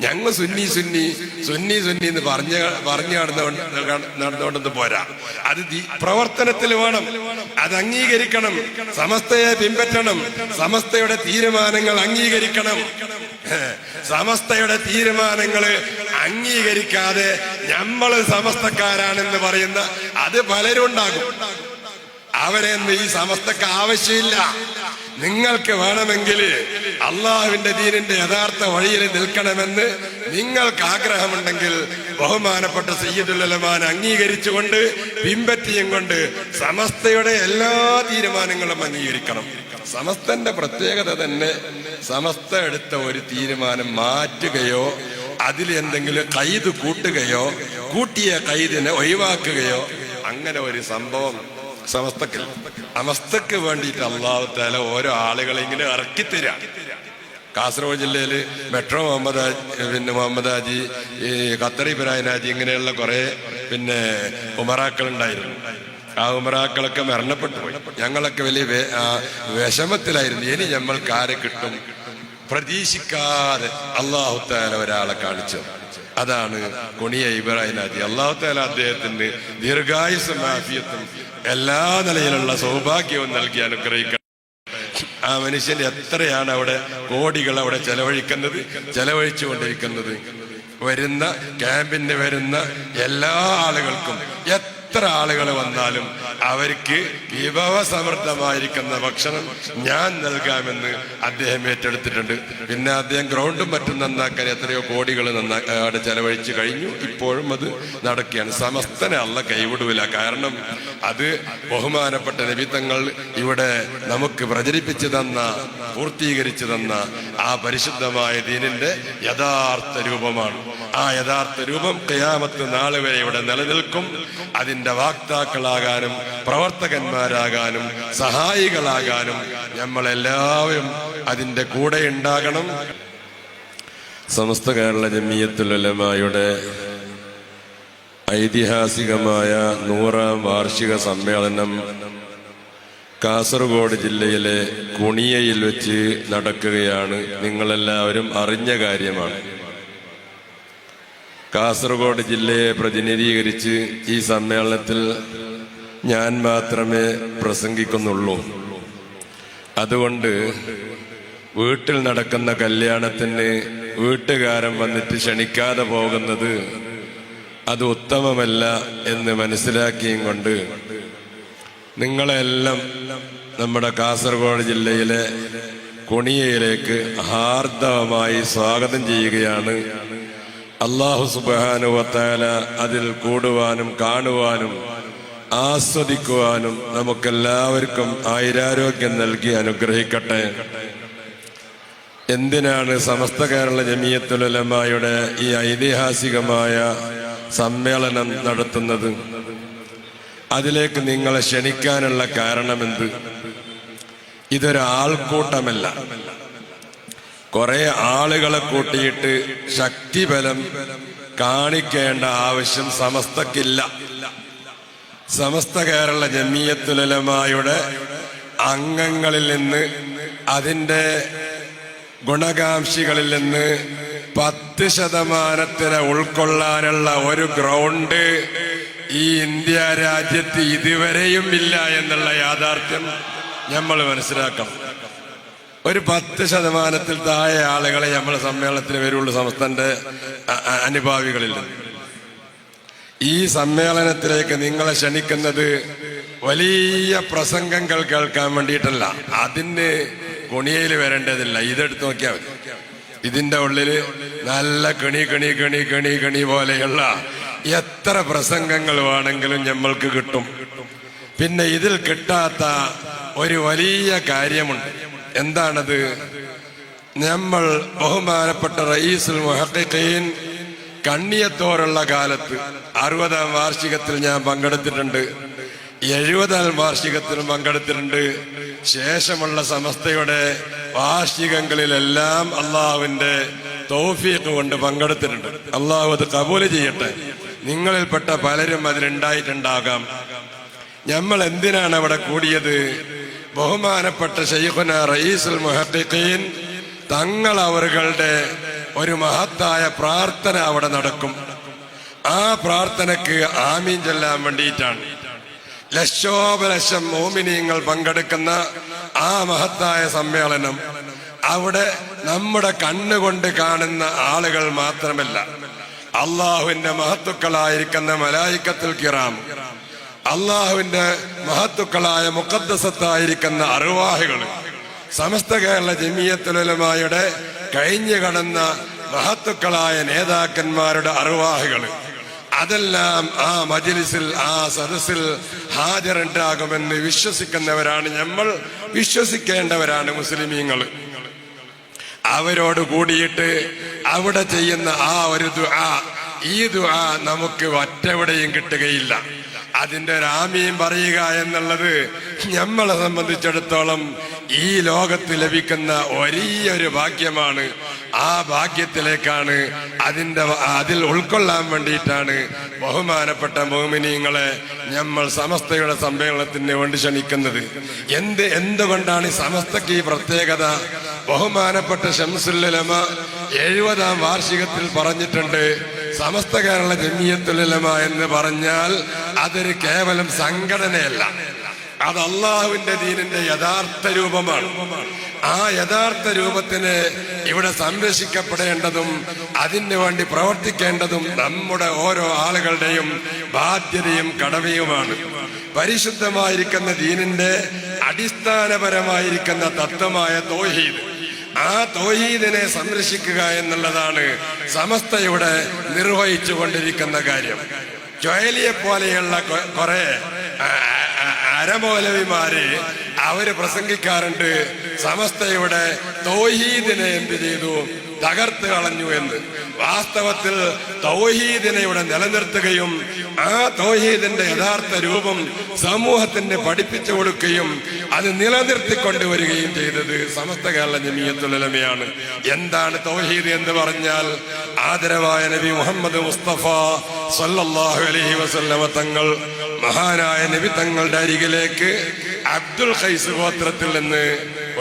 ഞങ്ങൾ സുന്നി സുന്നി സുന്നി സുന്നി എന്ന് പറഞ്ഞ പറഞ്ഞു നടന്നുകൊണ്ട് നടന്നുകൊണ്ടെന്ന് പോരാ. അത് പ്രവർത്തനത്തിൽ വേണം. അത് അംഗീകരിക്കണം. സമസ്തയെ പിൻപറ്റണം. സമസ്തയുടെ തീരുമാനങ്ങൾ അംഗീകരിക്കണം. സമസ്തയുടെ തീരുമാനങ്ങൾ അംഗീകരിക്കാതെ നമ്മൾ സമസ്തക്കാരാണെന്ന് പറയുന്ന അത് പലരും ഉണ്ടാകും അവരെന്ന് ഈ സമസ്തക്ക് ആവശ്യമില്ല. നിങ്ങൾക്ക് വേണമെങ്കിൽ അള്ളാഹുവിന്റെ ദീനിന്റെ യഥാർത്ഥ വഴിയിൽ നിൽക്കണമെന്ന് നിങ്ങൾക്ക് ആഗ്രഹമുണ്ടെങ്കിൽ ബഹുമാനപ്പെട്ട സയ്യിദുല്ലമാൻ അംഗീകരിച്ചുകൊണ്ട് പിമ്പറ്റിയും കൊണ്ട് സമസ്തയുടെ എല്ലാ തീരുമാനങ്ങളും അംഗീകരിക്കണം. സമസ്തന്റെ പ്രത്യേകത തന്നെ സമസ്ത എടുത്ത ഒരു തീരുമാനം മാറ്റുകയോ അതിൽ എന്തെങ്കിലും കൈത് കൂട്ടുകയോ കൂട്ടിയ കൈതിനെ ഒഴിവാക്കുകയോ അങ്ങനെ ഒരു സംഭവം സമസ്തക്ക്. വേണ്ടിയിട്ട് അള്ളാഹു താല ഓരോ ആളുകളെ ഇങ്ങനെ ഇറക്കി തരാം. കാസർഗോഡ് ജില്ലയിൽ മെട്രോ മുഹമ്മദ് പിന്നെ മുഹമ്മദ് ഹാജി ഈ ഖത്തർ ഇബ്രാഹിം ഹാജി ഇങ്ങനെയുള്ള കുറെ പിന്നെ ഉമറാക്കൾ ഉണ്ടായിരുന്നു ആ ഉമറാക്കളൊക്കെ മരണപ്പെട്ടു പോയി. ഞങ്ങളൊക്കെ വലിയ വിഷമത്തിലായിരുന്നു. ഇനി നമ്മൾക്ക് ആരെ കിട്ടും? പ്രതീക്ഷിക്കാതെ അള്ളാഹുത്താല ഒരാളെ കാണിച്ചു അതാണ് കൊണിയ ഇബ്രാഹിം ഹാജി അള്ളാഹു താല അദ്ദേഹത്തിന് ദീർഘായുസും ആഫിയത്തും എല്ലാ നിലയിലുള്ള സൗഭാഗ്യവും നൽകി അനുഗ്രഹിക്കണം ആ മനുഷ്യൻ എത്രയാണ് അവിടെ കോടികൾ അവിടെ ചെലവഴിക്കുന്നത്? ചെലവഴിച്ചു കൊണ്ടിരിക്കുന്നത് വരുന്ന ക്യാമ്പിന് വരുന്ന എല്ലാ ആളുകൾക്കും എത്ര ആളുകൾ വന്നാലും അവർക്ക് വിഭവസമൃദ്ധമായിരിക്കുന്ന ഭക്ഷണം ഞാൻ നൽകാമെന്ന് അദ്ദേഹം ഏറ്റെടുത്തിട്ടുണ്ട്. പിന്നെ അദ്ദേഹം ഗ്രൗണ്ടും മറ്റും നന്നാക്കാൻ എത്രയോ കോടികൾ നന്നാ ചെലവഴിച്ച് ചെലവഴിച്ചു കഴിഞ്ഞു. ഇപ്പോഴും അത് നടക്കുകയാണ്. സമസ്തനെ അല്ല കൈവിടൂല കാരണം അത് ബഹുമാനപ്പെട്ട നിമിത്തങ്ങൾ ഇവിടെ നമുക്ക് പ്രചരിപ്പിച്ചു തന്ന പൂർത്തീകരിച്ചു തന്ന ആ പരിശുദ്ധമായ ദീനിന്റെ യഥാർത്ഥ രൂപമാണ്. ആ യഥാർത്ഥ രൂപം കയാമത്ത് നാളെ വരെ ഇവിടെ നിലനിൽക്കും. അതിന്റെ വാക്താക്കളാകാനും പ്രവർത്തകന്മാരാകാനും സഹായികളാകാനും നമ്മളെല്ലാവരും അതിന്റെ കൂടെ ഉണ്ടാകണം. സമസ്ത കേരള ജമിയത്തുലമായുടെ ഐതിഹാസികമായ നൂറാം വാർഷിക സമ്മേളനം കാസർഗോഡ് ജില്ലയിലെ കുണിയയിൽ വെച്ച് നടക്കുകയാണ് നിങ്ങളെല്ലാവരും അറിഞ്ഞ കാര്യമാണ്. കാസർഗോഡ് ജില്ലയെ പ്രതിനിധീകരിച്ച് ഈ സമ്മേളനത്തിൽ ഞാൻ മാത്രമേ പ്രസംഗിക്കുന്നുള്ളൂ. അതുകൊണ്ട് വീട്ടിൽ നടക്കുന്ന കല്യാണത്തിന് വീട്ടുകാരൻ വന്നിട്ട് ക്ഷണിക്കാതെ പോകുന്നത് അത് ഉത്തമമല്ല എന്ന് മനസ്സിലാക്കിയും കൊണ്ട് നിങ്ങളെല്ലാം നമ്മുടെ കാസർഗോഡ് ജില്ലയിലെ കൊണിയയിലേക്ക് ഹാർദവമായി സ്വാഗതം ചെയ്യുകയാണ്. അള്ളാഹു സുബാനുവത്താല അതിൽ കൂടുവാനും കാണുവാനും ആസ്വദിക്കുവാനും നമുക്കെല്ലാവർക്കും ആയിരാരോഗ്യം നൽകി അനുഗ്രഹിക്കട്ടെ. എന്തിനാണ് സമസ്ത കേരള ജമിയത്തുലമായുടെ ഈ ഐതിഹാസികമായ സമ്മേളനം നടത്തുന്നത്? അതിലേക്ക് നിങ്ങളെ ക്ഷണിക്കാനുള്ള കാരണമെന്ത്? ഇതൊരാൾക്കൂട്ടമല്ല. കുറെ ആളുകളെ കൂട്ടിയിട്ട് ശക്തിബലം കാണിക്കേണ്ട ആവശ്യം സമസ്തക്കില്ല. സമസ്ത കേരള ജമീയത്തുലമായുടെ അംഗങ്ങളിൽ നിന്ന് അതിന്റെ ഗുണകാംക്ഷികളിൽ നിന്ന് പത്ത് ശതമാനത്തിനെ ഉൾക്കൊള്ളാനുള്ള ഒരു ഗ്രൗണ്ട് ഈ ഇന്ത്യ രാജ്യത്ത് ഇതുവരെയും ഇല്ല എന്നുള്ള യാഥാർത്ഥ്യം നമ്മൾ മനസ്സിലാക്കണം. ഒരു പത്ത് ശതമാനത്തിൽ താഴെ ആളുകളെ നമ്മളെ സമ്മേളനത്തിന് വരുള്ളൂ സംസ്ഥാനത്തെ അനുഭാവികളിൽ. ഈ സമ്മേളനത്തിലേക്ക് നിങ്ങളെ ക്ഷണിക്കുന്നത് വലിയ പ്രസംഗങ്ങൾ കേൾക്കാൻ വേണ്ടിയിട്ടല്ല. അതിന് കുണിയയിൽ വരേണ്ടതില്ല. ഇതെടുത്ത് നോക്കിയാൽ മതി. ഇതിന്റെ ഉള്ളിൽ നല്ല കെണി കെണി കെണി കെണി കെണി പോലെയുള്ള എത്ര പ്രസംഗങ്ങൾ വേണമെങ്കിലും നമ്മൾക്ക് കിട്ടും. പിന്നെ ഇതിൽ കിട്ടാത്ത ഒരു വലിയ കാര്യമുണ്ട്. എന്താണത്? നമ്മൾ ബഹുമാനപ്പെട്ട റയീസുൽ മുഹക്കീൻ കണ്ണിയത്തോരുള്ള കാലത്ത് അറുപതാം വാർഷികത്തിൽ ഞാൻ പങ്കെടുത്തിട്ടുണ്ട്. എഴുപതാം വാർഷികത്തിലും പങ്കെടുത്തിട്ടുണ്ട്. ശേഷമുള്ള സമസ്തയുടെ വാർഷികങ്ങളിലെല്ലാം അള്ളാഹുവിന്റെ തോഫിയൊക്കെ കൊണ്ട് പങ്കെടുത്തിട്ടുണ്ട്. അള്ളാഹു അത് കബൂൽ ചെയ്യട്ടെ. നിങ്ങളിൽപ്പെട്ട പലരും അതിലുണ്ടായിട്ടുണ്ടാകാം. നമ്മൾ എന്തിനാണ് അവിടെ കൂടിയത്? ബഹുമാനപ്പെട്ട ഷെയ്ഖുന റയീസുൽ മുഹഖീൻ തങ്ങൾ അവരുടെ ഒരു മഹത്തായ പ്രാർത്ഥന അവിടെ നടക്കും. ആ പ്രാർത്ഥനക്ക് ആമീൻ ചൊല്ലാൻ വേണ്ടിയിട്ടാണ്. ലക്ഷോപലക്ഷം മോമിനിയങ്ങൾ പങ്കെടുക്കുന്ന ആ മഹത്തായ സമ്മേളനം അവിടെ നമ്മുടെ കണ്ണുകൊണ്ട് കാണുന്ന ആളുകൾ മാത്രമല്ല. അള്ളാഹുവിന്റെ മഹത്തുക്കളായിരിക്കുന്ന മലായിക്കത്തുൽ കിറാം അള്ളാഹുവിന്റെ മഹത്തുക്കളായ മുക്കദ്സത്തായിരിക്കുന്ന അറുവാഹികൾ സമസ്ത കേരള ജമിയത്തുലമായുടെ കഴിഞ്ഞു കടന്ന മഹത്തുക്കളായ നേതാക്കന്മാരുടെ അറുവാഹികൾ അതെല്ലാം ആ മജിലിസിൽ ആ സദസ്സിൽ ഹാജരുണ്ടാകുമെന്ന് വിശ്വസിക്കുന്നവരാണ് നമ്മൾ. വിശ്വസിക്കേണ്ടവരാണ് മുസ്ലിമീങ്ങൾ അവരോട് കൂടിയിട്ട് അവിടെ ചെയ്യുന്ന ആ ഒരു ദുആ ഈ ദുആ നമുക്ക് ഒറ്റവിടെയും കിട്ടുകയില്ല. അതിന്റെ രാമിയും പറയുക എന്നുള്ളത് നമ്മളെ സംബന്ധിച്ചിടത്തോളം ഈ ലോകത്ത് ലഭിക്കുന്ന വലിയൊരു ഭാഗ്യമാണ്. ആ ഭാഗ്യത്തിലേക്കാണ് അതിന്റെ അതിൽ ഉൾക്കൊള്ളാൻ വേണ്ടിയിട്ടാണ് ബഹുമാനപ്പെട്ട മോമിനിയങ്ങളെ നമ്മൾ സമസ്തയുടെ സമ്മേളനത്തിന് വേണ്ടി ക്ഷണിക്കുന്നത്. എന്ത് എന്തുകൊണ്ടാണ് ഈ സമസ്തക്ക് ഈ പ്രത്യേകത? ബഹുമാനപ്പെട്ട ഷംസുല്ലമ എഴുപതാം വാർഷികത്തിൽ പറഞ്ഞിട്ടുണ്ട് സമസ്ത കേരള ജമിയത്തുലമ എന്ന് പറഞ്ഞാൽ അതൊരു കേവലം സംഘടനയല്ല. അത് അള്ളാഹുവിന്റെ ദീനിന്റെ യഥാർത്ഥ രൂപമാണ്. ആ യഥാർത്ഥ രൂപത്തിന് ഇവിടെ സംരക്ഷിക്കപ്പെടേണ്ടതും അതിനു വേണ്ടി പ്രവർത്തിക്കേണ്ടതും നമ്മുടെ ഓരോ ആളുകളുടെയും ബാധ്യതയും കടമയുമാണ്. പരിശുദ്ധമായിരിക്കുന്ന ദീനിന്റെ അടിസ്ഥാനപരമായിരിക്കുന്ന തത്വമായ തോഹീദ്. ആ തോഹീദിനെ സംരക്ഷിക്കുക എന്നുള്ളതാണ് സമസ്തയുടെ നിർവഹിച്ചു കൊണ്ടിരിക്കുന്ന കാര്യം. ജോലിയെ പോലെയുള്ള കുറെ അരമൗലവിമാര് അവർ പ്രസംഗിക്കാറുണ്ട്. സമസ്തയുടെ തോഹീദിനെ എന്ത് ചെയ്തു? തകർത്ത് കളഞ്ഞു എന്ന്. വാസ്തവത്തിൽ തൗഹീദിനെ ഇവിടെ നിലനിർത്തുകയും ആ തൗഹീദിന്റെ യഥാർത്ഥ രൂപം സമൂഹത്തിന് പഠിപ്പിച്ചു കൊടുക്കുകയും അത് നിലനിർത്തിക്കൊണ്ടുവരികയും ചെയ്തത് സമസ്ത കേരള ജമീയത്തുലമയാണ് എന്താണ് തൗഹീദ് എന്ന് പറഞ്ഞാൽ ആദരവായ നബി മുഹമ്മദ് മുസ്തഫ സല്ലല്ലാഹു അലൈഹി വസല്ലമ തങ്ങൾ മഹാനായ നബി തങ്ങളുടെ അരികിലേക്ക് അബ്ദുൽ ഖൈസ് ഗോത്രത്തിൽ നിന്ന്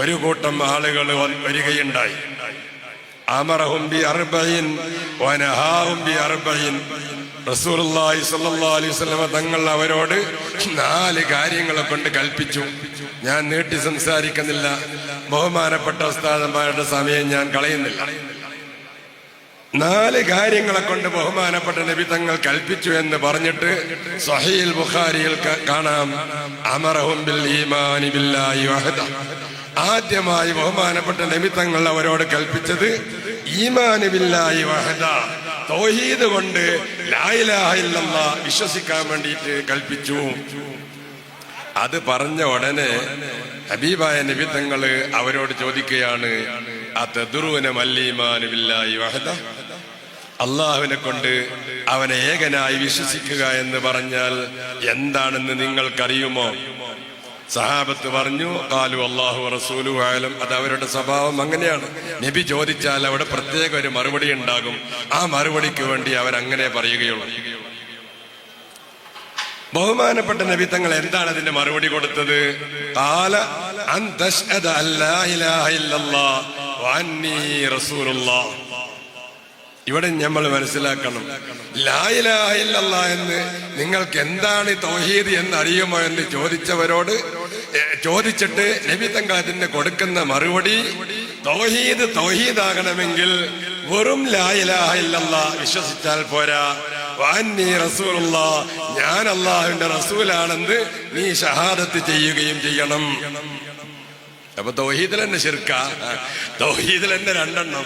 ഒരു കൂട്ടം ആളുകൾ വരികയുണ്ടായി. അമറഹും ബി അർബയിൻ വനഹാഹും ബി അർബയിൻ. റസൂലുള്ളാഹി സ്വല്ലല്ലാഹു അലൈഹി വസല്ലമ തങ്ങൾ അവരോട് നാല് കാര്യങ്ങളെ കൊണ്ട് കൽപ്പിച്ചു. ഞാൻ നീട്ടി സംസാരിക്കുന്നില്ല. ബഹുമാനപ്പെട്ട ഉസ്താദന്മാരുടെ സമയം ഞാൻ കളയുന്നില്ല. നാല് കാര്യങ്ങളെ കൊണ്ട് ബഹുമാനപ്പെട്ട നബി തങ്ങൾ കൽപ്പിച്ചു എന്ന് പറഞ്ഞിട്ട് സഹീൽ ബുഖാരിയിൽ കാണാം. അമറഹും ആദ്യമായി ബഹുമാനപ്പെട്ട നബി തങ്ങൾ അവരോട് കൽപ്പിച്ചത് ഈമാനി വഹദ. തൗഹീദ് കൊണ്ട് ലാ ഇലാഹ ഇല്ലല്ലാ വിശ്വസിക്കാൻ വേണ്ടിയിട്ട് കൽപ്പിച്ചു. അത് പറഞ്ഞ ഉടനെ ഹബീബായ നബി അവരോട് ചോദിക്കുകയാണ് ആ മല്ലീമാനു ബില്ലാഹി വഹദ? അള്ളാഹുവിനെ കൊണ്ട് അവനെ ഏകനായി വിശ്വസിക്കുക എന്ന് പറഞ്ഞാൽ എന്താണെന്ന് നിങ്ങൾക്കറിയുമോ? സഹാബത്ത് പറഞ്ഞു കാലു അള്ളാഹു റസൂലു ആയാലും അത് അവരുടെ സ്വഭാവം അങ്ങനെയാണ്. നബി ചോദിച്ചാൽ അവിടെ പ്രത്യേക ഒരു മറുപടി ഉണ്ടാകും. ആ മറുപടിക്ക് വേണ്ടി അവർ അങ്ങനെ പറയുകയുള്ളൂ. ബഹുമാനപ്പെട്ട നബി തങ്ങൾ എന്താണ് അതിന്റെ മറുപടി കൊടുത്തത്? കാല അൻ തശ്ഹദ അല്ലാ ഇല്ലല്ലാഹ് വഅന്നി റസൂലുള്ളാഹ് ഇവിടെ നമ്മൾ മനസ്സിലാക്കണം. ലാ ഇലാഹ ഇല്ലല്ലാഹ് എന്ന് നിങ്ങൾക്ക് എന്താണ് തോഹീദ് എന്ന് അറിയുമോ എന്ന് ചോദിച്ചവരോട് ചോദിച്ചിട്ട് നബി തങ്ങൾ അതിന് കൊടുക്കുന്ന മറുപടി തൗഹീദ് തൗഹീദാകണമെങ്കിൽ വെറും ലാ ഇലാഹ ഇല്ലല്ലാഹ് വിശ്വസിച്ചാൽ പോരാ. റസൂലുള്ള ഞാൻ അള്ളാഹുവിന്റെ റസൂലാണെന്ന് നീ ഷഹാദത്ത് ചെയ്യുകയും ചെയ്യണം. അപ്പൊ തൗഹീദിൽ തന്നെ ശിർക്ക. തൗഹീദിൽ തന്നെ രണ്ടെണ്ണം.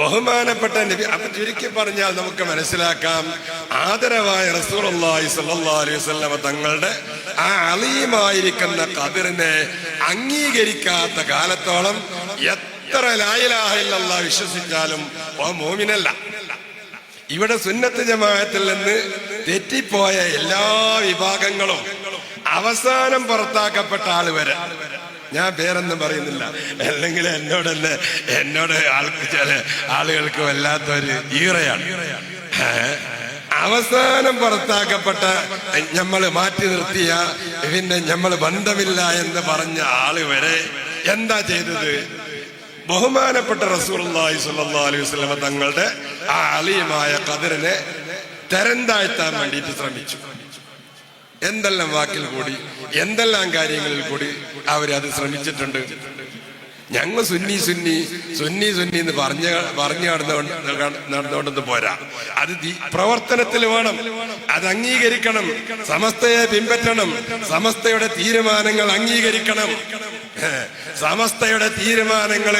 ബഹുമാനപ്പെട്ട നബി അപ്പൊ ചുരുക്കി പറഞ്ഞാൽ നമുക്ക് മനസ്സിലാക്കാം. ആദരവായ സ്വല്ലല്ലാഹു അലൈഹി വസല്ലമ തങ്ങളുടെ ആ അളിയുമായിരിക്കുന്ന കതിറിനെ അംഗീകരിക്കാത്ത കാലത്തോളം എത്ര ലായിലാഹില്ല വിശ്വസിച്ചാലും ഓ മോമിനല്ല. ഇവിടെ സുന്നത്ത് ജമാഅത്തിൽ നിന്ന് തെറ്റിപ്പോയ എല്ലാ വിഭാഗങ്ങളും അവസാനം പുറത്താക്കപ്പെട്ട ആൾ വരെ. ഞാൻ പേരൊന്നും പറയുന്നില്ല. അല്ലെങ്കിൽ എന്നോട് തന്നെ എന്നോട് ആൾക്ക് ചില ആളുകൾക്ക് വല്ലാത്തൊരു ഈറയാണ്. അവസാനം പുറത്താക്കപ്പെട്ട നമ്മൾ മാറ്റി നിർത്തിയ പിന്നെ നമ്മൾ ബന്ധമില്ല എന്ന് പറഞ്ഞ ആൾ വരെ എന്താ ചെയ്തത്? ബഹുമാനപ്പെട്ട റസൂലുള്ളാഹി സുല്ലാ അലൈഹി വസല്ലമ തങ്ങളുടെ ആ അലിയമായ കതിറിനെ തരംതാഴ്ത്താൻ വേണ്ടിയിട്ട് ശ്രമിച്ചു. എന്തെല്ലാം വാക്കിൽ കൂടി എന്തെല്ലാം കാര്യങ്ങളിൽ കൂടി അവരത് ശ്രമിച്ചിട്ടുണ്ട്. ഞങ്ങൾ സുന്നി സുന്നി സുന്നി സുന്നി എന്ന് പറഞ്ഞ പറഞ്ഞു നടന്നുകൊണ്ട് നടന്നുകൊണ്ടൊന്നും പോരാ. അത് പ്രവർത്തനത്തിൽ വേണം. അത് അംഗീകരിക്കണം. സമസ്തയെ പിൻപറ്റണം. സമസ്തയുടെ തീരുമാനങ്ങൾ അംഗീകരിക്കണം. സമസ്തയുടെ തീരുമാനങ്ങൾ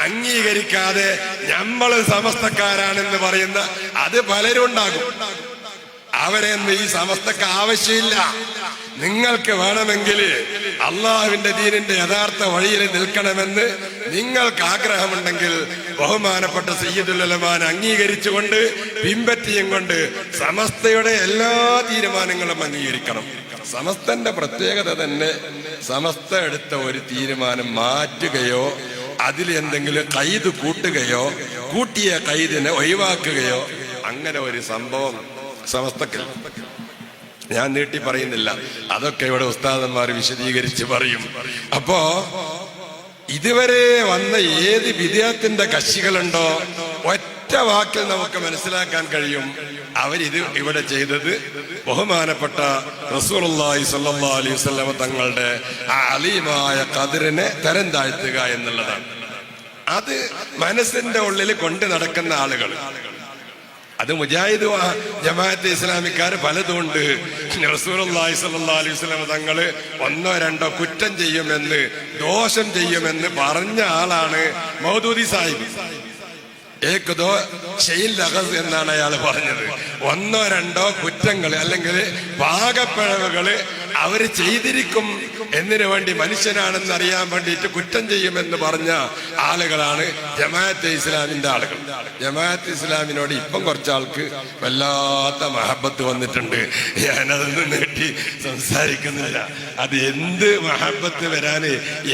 അംഗീകരിക്കാതെ നമ്മൾ സമസ്തക്കാരാണെന്ന് പറയുന്ന അത് പലരും ഉണ്ടാകും അവരെന്ന് ഈ സമസ്തക്ക് ആവശ്യമില്ല. നിങ്ങൾക്ക് വേണമെങ്കിൽ അള്ളാഹുവിന്റെ ദീനിന്റെ യഥാർത്ഥ വഴിയിൽ നിൽക്കണമെന്ന് നിങ്ങൾക്ക് ആഗ്രഹമുണ്ടെങ്കിൽ ബഹുമാനപ്പെട്ട സയ്യിദുല്ലമാൻ അംഗീകരിച്ചുകൊണ്ട് പിൻപറ്റിയും കൊണ്ട് സമസ്തയുടെ എല്ലാ തീരുമാനങ്ങളും അംഗീകരിക്കണം. സമസ്തന്റെ പ്രത്യേകത തന്നെ സമസ്ത എടുത്ത ഒരു തീരുമാനം മാറ്റുകയോ അതിൽ എന്തെങ്കിലും കൈത് കൂട്ടുകയോ കൂട്ടിയ കൈതിനെ ഒഴിവാക്കുകയോ അങ്ങനെ ഒരു സംഭവം സമസ്തക്കിൽ ഞാൻ നീട്ടി പറയുന്നില്ല. അതൊക്കെ ഇവിടെ ഉസ്താദന്മാർ വിശദീകരിച്ച് പറയും. അപ്പോ ഇതുവരെ വന്ന ഏത് വിദേഹത്തിന്റെ കക്ഷികളുണ്ടോ ഒറ്റ വാക്കിൽ നമുക്ക് മനസ്സിലാക്കാൻ കഴിയും. അവരിത് ഇവിടെ ചെയ്തത് ബഹുമാനപ്പെട്ട റസൂലുള്ളാഹി സല്ലി അലൈഹി വസല്ലമ തങ്ങളുടെ ആ അലീമായ കതിരിനെ തരം താഴ്ത്തുക എന്നുള്ളതാണ്. അത് മനസ്സിന്റെ ഉള്ളിൽ കൊണ്ട് നടക്കുന്ന ആളുകൾ അത് മുജാഹിദ് ജമാഅത്ത് ഇസ്ലാമിക്കാർ പലതുകൊണ്ട് സ്വല്ലല്ലാഹി അലൈഹി വസല്ലം തങ്ങൾ ഒന്നോ രണ്ടോ കുറ്റം ചെയ്യുമെന്ന് ദോഷം ചെയ്യുമെന്ന് പറഞ്ഞ ആളാണ് മൗദൂദി സാഹിബ്. ഏകദോ ഷെയ്ൽ ലഹസ് എന്നാണ് അയാൾ പറഞ്ഞത്. ഒന്നോ രണ്ടോ കുറ്റങ്ങൾ അല്ലെങ്കിൽ പാകപ്പിഴവുകൾ അവർ ചെയ്തിരിക്കും എന്തിനു വേണ്ടി മനുഷ്യനാണെന്ന് അറിയാൻ വേണ്ടിയിട്ട് കുറ്റം ചെയ്യുമെന്ന് പറഞ്ഞ ആളുകളാണ് ജമാഅത്തെ ഇസ്ലാമിന്റെ ആളുകൾ. ജമാഅത്ത് ഇസ്ലാമിനോട് ഇപ്പം കുറച്ചാൾക്ക് വല്ലാത്ത മഹബത്ത് വന്നിട്ടുണ്ട്. ഞാനതൊന്നും നീട്ടി സംസാരിക്കുന്നില്ല. അത് എന്ത് മഹബത്ത് വരാന്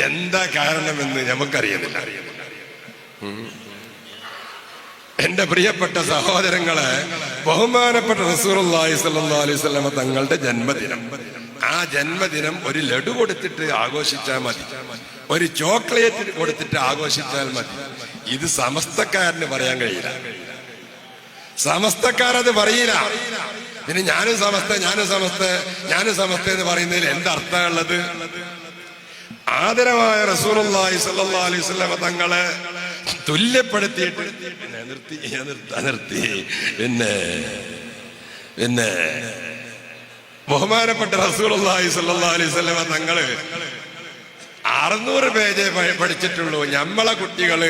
എന്താ കാരണമെന്ന് നമുക്കറിയുന്നില്ല. എന്റെ പ്രിയപ്പെട്ട സഹോദരങ്ങളെ ബഹുമാനപ്പെട്ട റസൂലുള്ളാഹി സ്വല്ലല്ലാഹു അലൈഹി അലൈവല്ല തങ്ങളുടെ ജന്മദിനം. ജന്മദിനം ഒരു ലഡു കൊടുത്തിട്ട് ആഘോഷിച്ചാൽ മതി. ഒരു ചോക്ലേറ്റ് കൊടുത്തിട്ട് ആഘോഷിച്ചാൽ മതി. ഇത് സമസ്തക്കാരന് പറയാൻ കഴിയില്ല. സമസ്തക്കാരത് പറയില്ല. പിന്നെ ഞാനും സമസ്ത ഞാനും സമസ്ത ഞാനും സമസ്ത എന്ന് പറയുന്നതിൽ എന്തർത്ഥമുള്ളത് ആദരവായ സ്വല്ലല്ലാഹു അലൈഹി തങ്ങളെ തുല്യപ്പെടുത്തിയിട്ട് നിർത്തി നിർത്താ നിർത്തി. പിന്നെ പിന്നെ ബഹുമാനപ്പെട്ട അലൈഹി വസല്ലമ തങ്ങൾ അറുന്നൂറ് പേജ് പഠിച്ചിട്ടുള്ളൂ. ഞമ്മളെ കുട്ടികൾ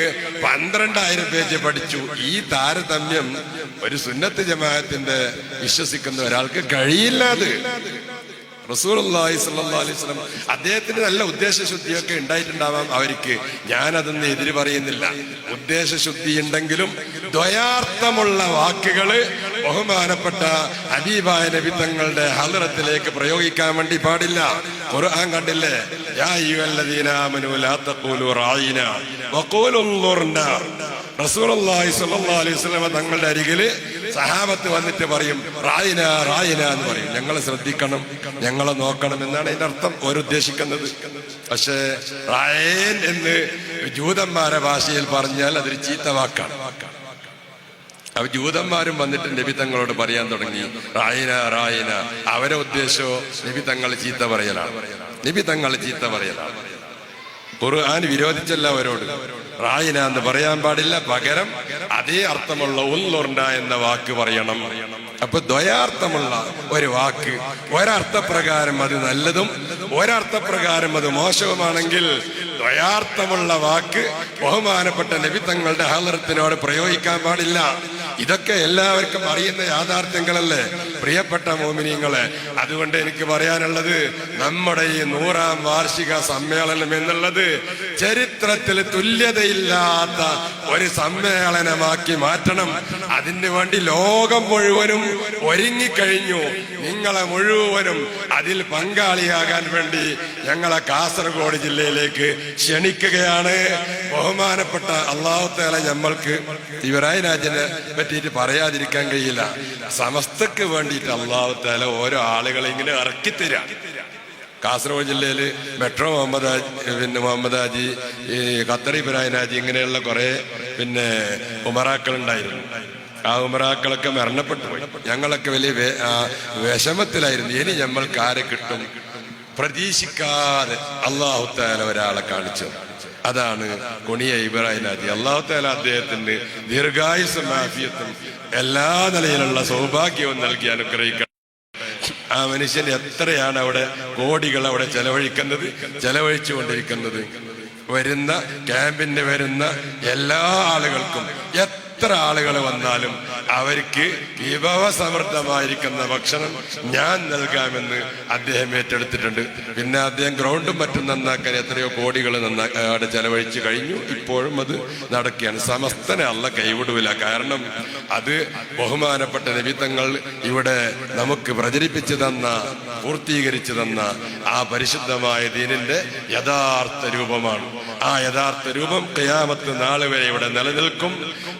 പന്ത്രണ്ടായിരം പേജ് പഠിച്ചു. ഈ താരതമ്യം ഒരു സുന്നത്ത് ജമാഅത്തിന്റെ വിശ്വസിക്കുന്ന ഒരാൾക്ക് കഴിയില്ലാത് അലൈഹി വസല്ലം അദ്ദേഹത്തിന് നല്ല ഉദ്ദേശശുദ്ധിയൊക്കെ ഉണ്ടായിട്ടുണ്ടാവാം അവർക്ക്. ഞാനതൊന്നും എതിര് പറയുന്നില്ല. ഉദ്ദേശശുദ്ധി ഉണ്ടെങ്കിലും ദ്വയാർത്ഥമുള്ള വാക്കുകൾ ബഹുമാനപ്പെട്ട ഹബീബായ നബി തങ്ങളുടെ ഹലറത്തിലേക്ക് പ്രയോഗിക്കാൻ വേണ്ടി പാടില്ല. ഖുർആൻ കണ്ടില്ലേ? തങ്ങളുടെ അരികിൽ സഹാബത്ത് വന്നിട്ട് പറയും റായിന റായിന എന്ന് പറയും. ഞങ്ങളെ ശ്രദ്ധിക്കണം ഞങ്ങളെ നോക്കണം എന്നാണ് ഇതിന്റെ അർത്ഥം ഓരോദ്ദേശിക്കുന്നത്. പക്ഷേ റായൻ എന്ന് ജൂതന്മാരെ ഭാഷയിൽ പറഞ്ഞാൽ അതൊരു ചീത്ത വാക്കാണ്. അപ്പൊ ജൂതന്മാരും വന്നിട്ട് നബി തങ്ങളോട് പറയാൻ തുടങ്ങി. റായിന റായിന. അവരെ ഉദ്ദേശമോ നബി തങ്ങൾ ചീത്ത പറയലാണ്. നബി തങ്ങൾ ചീത്ത പറയലാണ്. ഖുർആൻ വിരോധിച്ചല്ല അവരോട്. റായിന എന്ന് പറയാൻ പാടില്ല. പകരം അതേ അർത്ഥമുള്ള ഉന്നുണ്ട എന്ന വാക്ക് പറയണം. അപ്പൊ ദ്വയാർത്ഥമുള്ള ഒരു വാക്ക്. ഒരർത്ഥപ്രകാരം അത് നല്ലതും ഒരർത്ഥപ്രകാരം അത് മോശവുമാണെങ്കിൽ ദ്വയാർത്ഥമുള്ള വാക്ക് ബഹുമാനപ്പെട്ട നബി തങ്ങളുടെ ഹാലറത്തിനോട് പ്രയോഗിക്കാൻ പാടില്ല. ഇതൊക്കെ എല്ലാവർക്കും അറിയുന്ന യാഥാർത്ഥ്യങ്ങളല്ലേ? പ്രിയപ്പെട്ട മോമിനിയങ്ങളെ അതുകൊണ്ട് എനിക്ക് പറയാനുള്ളത് നമ്മുടെ ഈ നൂറാം വാർഷിക സമ്മേളനം എന്നുള്ളത് ചരിത്രത്തിൽ തുല്യതയില്ലാത്ത ഒരു സമ്മേളനമാക്കി മാറ്റണം. അതിനു വേണ്ടി ലോകം മുഴുവനും ഒരുങ്ങിക്കഴിഞ്ഞു. നിങ്ങളെ മുഴുവനും അതിൽ പങ്കാളിയാകാൻ വേണ്ടി ഞങ്ങളെ കാസർഗോഡ് ജില്ലയിലേക്ക് ക്ഷണിക്കുകയാണ്. ബഹുമാനപ്പെട്ട അള്ളാഹുത്തേല ഞമ്മൾക്ക് ഇവരായ രാജനെ പറ്റിയിട്ട് പറയാതിരിക്കാൻ കഴിയില്ല. സമസ്തക്ക് വേണ്ടിയിട്ട് അള്ളാഹുത്തേല ഓരോ ആളുകളെ ഇങ്ങനെ ഇറക്കിത്തരാം കാസർഗോഡ് ജില്ലയിൽ മെട്രോ മുഹമ്മദ് പിന്നെ മുഹമ്മദ് ഹാജി ഈ ഖത്തർ ഇബ്രാഹിം ഹാജി ഇങ്ങനെയുള്ള കുറെ പിന്നെ ഉമറാക്കൾ ഉണ്ടായിരുന്നു ആ ഉമറാക്കളൊക്കെ മരണപ്പെട്ടു ഞങ്ങളൊക്കെ വലിയ വിഷമത്തിലായിരുന്നു. ഇനി നമ്മൾക്ക് ആരെ കിട്ടും? പ്രതീക്ഷിക്കാതെ അള്ളാഹുത്താല ഒരാളെ കാണിച്ചത് അതാണ് കൊണിയ ഇബ്രാഹിം ഹാജി അള്ളാഹു താല അദ്ദേഹത്തിന് ദീർഘായുസും എല്ലാ നിലയിലുള്ള സൗഭാഗ്യവും നൽകി അനുഗ്രഹിക്കണം. ആ മനുഷ്യൻ എത്രയാണ് അവിടെ കോടികൾ അവിടെ ചെലവഴിക്കുന്നത്? ചെലവഴിച്ചു കൊണ്ടിരിക്കുന്നത് വരുന്ന ക്യാമ്പിന് വരുന്ന എല്ലാ ആളുകൾക്കും എത്ര ആളുകൾ വന്നാലും അവർക്ക് വിഭവസമൃദ്ധമായിരിക്കുന്ന ഭക്ഷണം ഞാൻ നൽകാമെന്ന് അദ്ദേഹം ഏറ്റെടുത്തിട്ടുണ്ട്. പിന്നെ അദ്ദേഹം ഗ്രൗണ്ടും മറ്റും നന്നാക്കാൻ എത്രയോ കോടികൾ നന്നാ അവിടെ ചെലവഴിച്ചു കഴിഞ്ഞു. ഇപ്പോഴും അത് നടക്കുകയാണ്. സമസ്തനെ അല്ല കൈവിടൂല കാരണം അത് ബഹുമാനപ്പെട്ട നിമിത്തങ്ങൾ ഇവിടെ നമുക്ക് പ്രചരിപ്പിച്ചു തന്ന പൂർത്തീകരിച്ചു തന്ന ആ പരിശുദ്ധമായ ദീനിന്റെ യഥാർത്ഥ രൂപമാണ്. ആ യഥാർത്ഥ രൂപം കയാമത്ത് നാളെ വരെ ഇവിടെ നിലനിൽക്കും.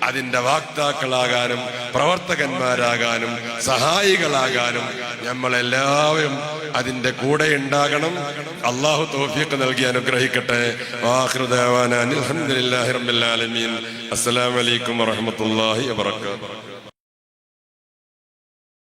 അതിന്റെ വാക്താക്കളാകാനും പ്രവർത്തകന്മാരാകാനും സഹായികളാകാനും നമ്മളെല്ലാവരും അതിന്റെ കൂടെ ഉണ്ടാകണം. അള്ളാഹു തോഫിയൊക്കെ നൽകി അനുഗ്രഹിക്കട്ടെ. വാഹൃദാവാൻ അലഹമുല്ലാഹി റബ്ബിൽ